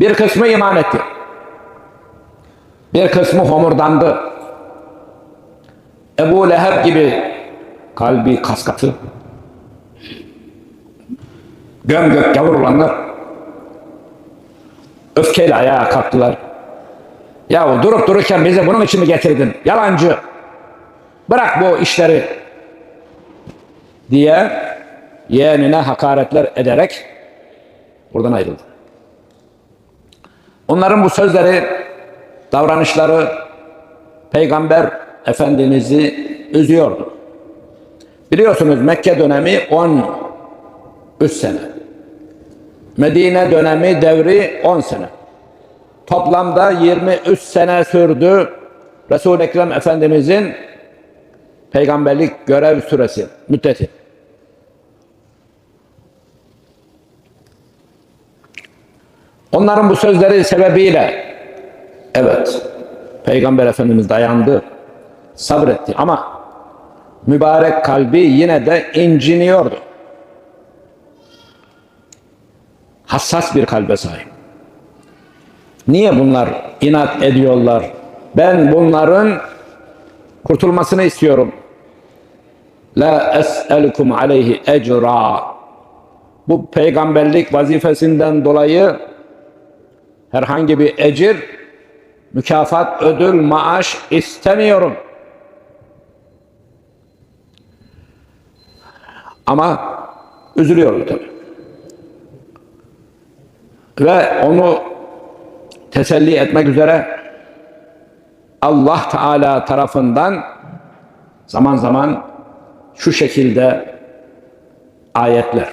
Bir kısmı iman etti. Bir kısmı homurdandı. Ebu Leheb gibi kalbi kaskatı, göm gök gavur olanlar öfkeyle ayağa kalktılar. Ya durup dururken bizi bunun için mi getirdin? Yalancı. Bırak bu işleri diye yeğenine hakaretler ederek buradan ayrıldı. Onların bu sözleri, davranışları Peygamber Efendimiz'i üzüyordu. Biliyorsunuz Mekke dönemi 13 sene. Medine dönemi devri 10 sene. Toplamda 23 sene sürdü Resul-i Ekrem Efendimizin peygamberlik görev süresi, müddeti. Onların bu sözleri sebebiyle evet Peygamber Efendimiz dayandı, sabretti ama mübarek kalbi yine de inciniyordu. Hassas bir kalbe sahip. Niye bunlar inat ediyorlar? Ben bunların kurtulmasını istiyorum. La es'elukum aleyhi ecra. Bu peygamberlik vazifesinden dolayı herhangi bir ecir, mükafat, ödül, maaş istemiyorum. Ama üzülüyorum tabii. Ve onu teselli etmek üzere Allah Teala tarafından zaman zaman şu şekilde ayetler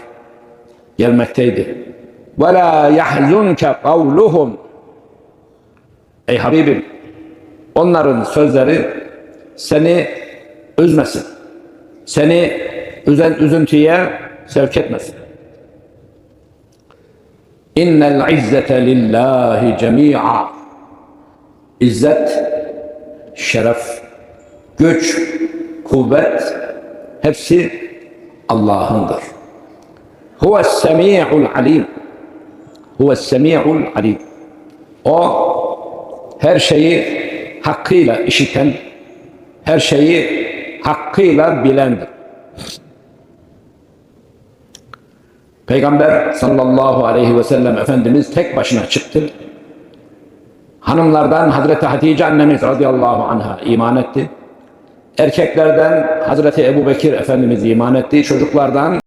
gelmekteydi. Ve la yahzunke kavluhum Ey Habibim onların sözleri seni üzmesin. Seni üzen üzüntüye sevk etmesin. İnnel izzete lillahi cemi'a. İzzet, şeref, güç, kuvvet hepsi Allah'ındır. Huves semi'ul alim. Huves semi'ul alim. O her şeyi hakkıyla işiten, her şeyi hakkıyla bilendir. Peygamber sallallahu aleyhi ve sellem Efendimiz tek başına çıktı. Hanımlardan Hazreti Hatice annemiz radıyallahu anha iman etti. Erkeklerden Hazreti Ebu Bekir Efendimiz iman etti. Çocuklardan